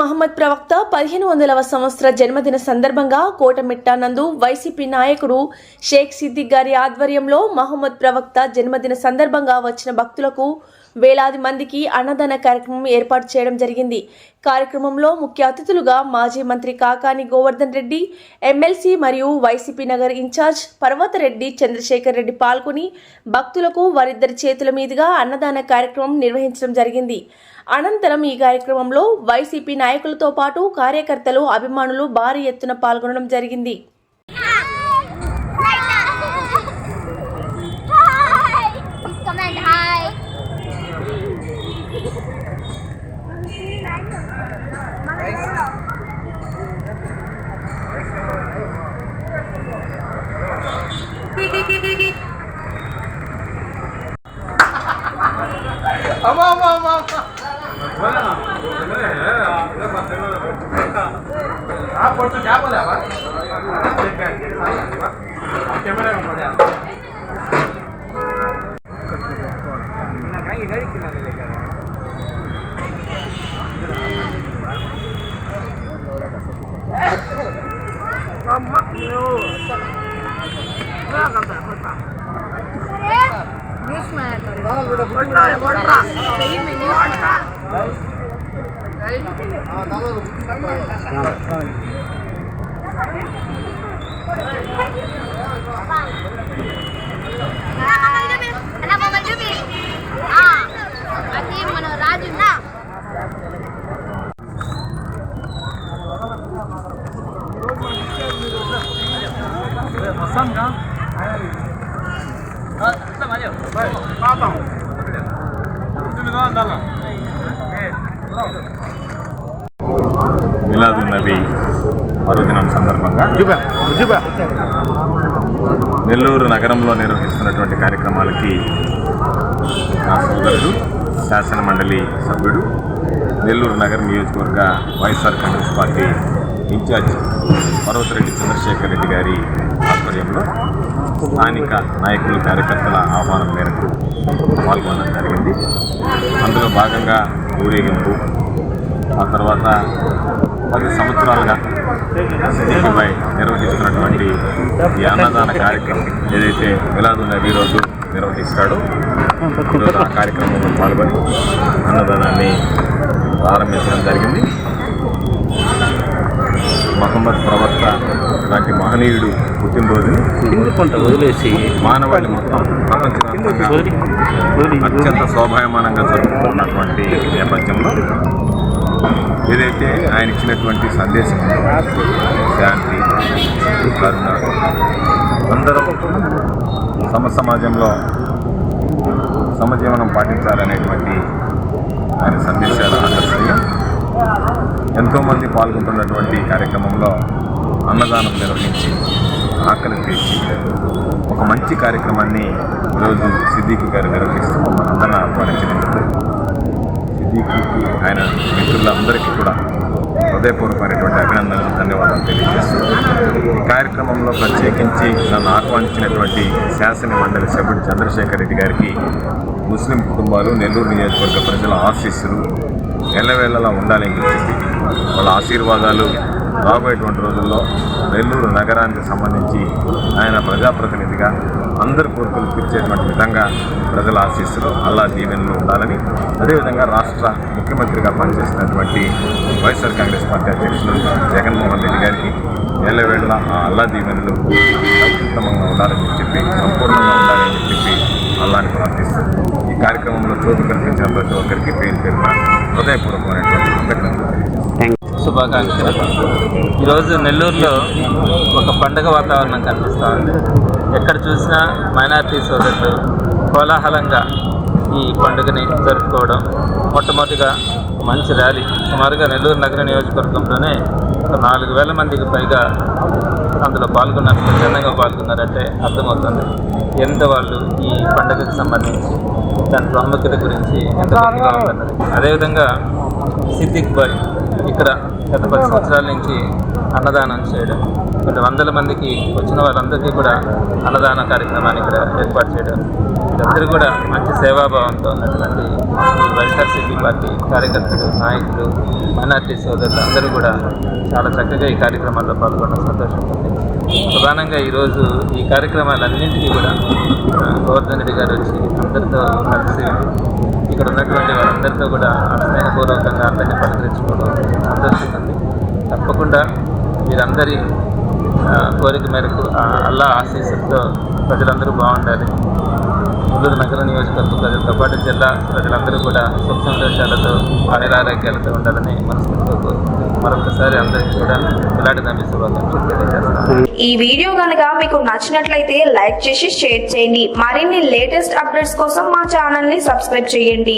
మహమ్మద్ ప్రవక్త పదిహేను వందలవ సంవత్సర జన్మదిన సందర్భంగా కోటమిట్టా నందు వైసీపీ నాయకుడు షేక్ సిద్దిక్ గారి ఆధ్వర్యంలో మహమ్మద్ ప్రవక్త జన్మదిన సందర్భంగా వచ్చిన భక్తులకు వేలాది మందికి అన్నదాన కార్యక్రమం ఏర్పాటు చేయడం జరిగింది. కార్యక్రమంలో ముఖ్య అతిథులుగా మాజీ మంత్రి కాకాని గోవర్ధన్ రెడ్డి ఎమ్మెల్సీ మరియు వైసీపీ నగర్ ఇన్ఛార్జ్ పర్వతరెడ్డి చంద్రశేఖర్ రెడ్డి పాల్గొని భక్తులకు వారిద్దరి చేతుల మీదుగా అన్నదాన కార్యక్రమం నిర్వహించడం జరిగింది. అనంతరం ఈ కార్యక్రమంలో వైసీపీ నాయకులతో పాటు కార్యకర్తలు అభిమానులు భారీ ఎత్తున పాల్గొనడం జరిగింది. ஆமா ஆமா ஆமா போட்டு கேப்பதாவா கேமரா அம்மா ನ್ಯೂಸ್ అది మన రాజున్నా మొత్తంగా మిలాదు నబీ పర్వదినం సందర్భంగా నెల్లూరు నగరంలో నిర్వహిస్తున్నటువంటి కార్యక్రమాలకి నా సోదరుడు శాసన మండలి సభ్యుడు నెల్లూరు నగర నియోజకవర్గ YSR Congress party incharge Parvathareddy Chandrasekhar Reddy గారి ఆధ్వర్యంలో స్థానిక నాయకులు కార్యకర్తల ఆహ్వానం మేరకు పాల్గొనడం జరిగింది. అందులో భాగంగా ఊరేగింపు ఆ తర్వాత పది సంవత్సరాలుగా సిద్దికిపై నిర్వహిస్తున్నటువంటి ఈ అన్నదాన కార్యక్రమం ఏదైతే మిలాదు నబీ రోజు నిర్వహిస్తాడో ఈరోజు ఆ కార్యక్రమంలో పాల్గొని అన్నదానాన్ని ప్రారంభించడం జరిగింది. మహమ్మద్ ప్రవక్త లాంటి మహనీయుడు పుట్టినరోజుని వదిలేసి మానవాళి మొత్తం అత్యంత శోభాయమానంగా జరుపుకుంటున్నటువంటి నేపథ్యంలో ఏదైతే ఆయన ఇచ్చినటువంటి సందేశం శాంతి కరుణ అందరం సమ సమాజంలో సమజీవనం పాటించాలనేటువంటి ఆయన సందేశాలు ఆదర్శనీయం ఎంతోమంది పాల్గొంటున్నటువంటి కార్యక్రమంలో అన్నదానం నిర్వహించి ఆకలి తీర్చి ఒక మంచి కార్యక్రమాన్ని ఈరోజు సిద్దిక్ గారు నిర్వహిస్తూ మనందరం ఆహ్వానించినందుకు సిద్దికి ఆయన మిత్రులందరికీ కూడా హృదయపూర్వకమైనటువంటి అభినందనలు ధన్యవాదాలు తెలియజేస్తున్నారు ఈ కార్యక్రమంలో ప్రత్యేకించి నన్ను ఆహ్వానించినటువంటి శాసన మండలి సభ్యుడు చంద్రశేఖర్ రెడ్డి గారికి ముస్లిం కుటుంబాలు నెల్లూరు నియోజకవర్గ ప్రజల ఆశీస్సులు ఎల్లవేళలా ఉండాలని చెప్పి వాళ్ళ ఆశీర్వాదాలు రాబోయేటువంటి రోజుల్లో నెల్లూరు నగరానికి సంబంధించి ఆయన ప్రజాప్రతినిధిగా అందరి కోరికలు తీర్చేటువంటి విధంగా ప్రజల ఆశీస్సులు అల్లా దీవెనలు ఉండాలని అదేవిధంగా రాష్ట్ర ముఖ్యమంత్రిగా పనిచేస్తున్నటువంటి వైఎస్ఆర్ కాంగ్రెస్ పార్టీ అధ్యక్షులు జగన్మోహన్ రెడ్డి గారికి ఎల్లవేళ ఆ అల్లా దీవెనలు ఉత్తమంగా ఉండాలని చెప్పి సంపూర్ణంగా ఉండాలని చెప్పి అల్లాని ప్రార్థిస్తారు ఈ కార్యక్రమంలో చోటు కల్పించిన ప్రతి ఒక్కరికి పేరు పేరున హృదయపూర్వకమైనటువంటి శుభాకాంక్షలు. ఈరోజు నెల్లూరులో ఒక పండగ వాతావరణం కనిపిస్తూ ఉంది. ఎక్కడ చూసినా మైనార్టీ సోదరులు కోలాహలంగా ఈ పండుగని జరుపుకోవడం మొట్టమొదటిగా మంచి ర్యాలీ. సుమారుగా నెల్లూరు నగర నియోజకవర్గంలోనే ఒక నాలుగు వేల మందికి పైగా అందులో పాల్గొన్నారు స్వచ్ఛందంగా పాల్గొన్నారంటే అర్థమవుతుంది. ఎంత వాళ్ళు ఈ పండుగకు సంబంధించి దాని ప్రాముఖ్యత గురించి ఎంత గొప్పగా ఉందన్నది. అదేవిధంగా సిద్దిక్ బాయ్ ఇక్కడ గత పది సంవత్సరాల నుంచి అన్నదానం చేయడం. కొన్ని వందల మందికి వచ్చిన వాళ్ళందరికీ కూడా అన్నదాన కార్యక్రమాన్ని ఇక్కడ ఏర్పాటు చేయడం. వీళ్ళందరూ కూడా మంచి సేవాభావంతో ఉన్నటువంటి ఈ వైఎస్ఆర్సీపీ పార్టీ కార్యకర్తలు నాయకులు మైనార్టీ సోదరులు అందరూ కూడా చాలా చక్కగా ఈ కార్యక్రమాల్లో పాల్గొనడం సంతోషం ఉంది ప్రధానంగా ఈరోజు ఈ కార్యక్రమాలన్నింటినీ కూడా గోవర్ధన్ రెడ్డి గారు వచ్చి అందరితో కలిసి ఇక్కడ ఉన్నటువంటి వారందరితో కూడా స్నేహపూర్వకంగా అందరినీ పలకరించుకోవడం సంతోషంగా ఉంది తప్పకుండా వీరందరి కోరిక మేరకు అల్లా ఆశీస్సులతో ప్రజలందరూ బాగుండాలి. నెల్లూరు నగర నియోజకవర్గ ప్రజలతో పాటు జిల్లా ప్రజలందరూ కూడా సుఖ సంతోషాలతో ఆయురారోగ్యాలతో ఉండాలని మనస్ఫూర్తిగా మరొకసారి అందరికీ కూడా ఇలాంటి దాని శుభాకాంక్షలు తెలియజేస్తాను ఈ వీడియో కనుక మీకు నచ్చినట్లయితే లైక్ చేసి షేర్ చేయండి. మరిన్ని లేటెస్ట్ అప్డేట్స్ కోసం మా ఛానల్ని సబ్స్క్రైబ్ చేయండి.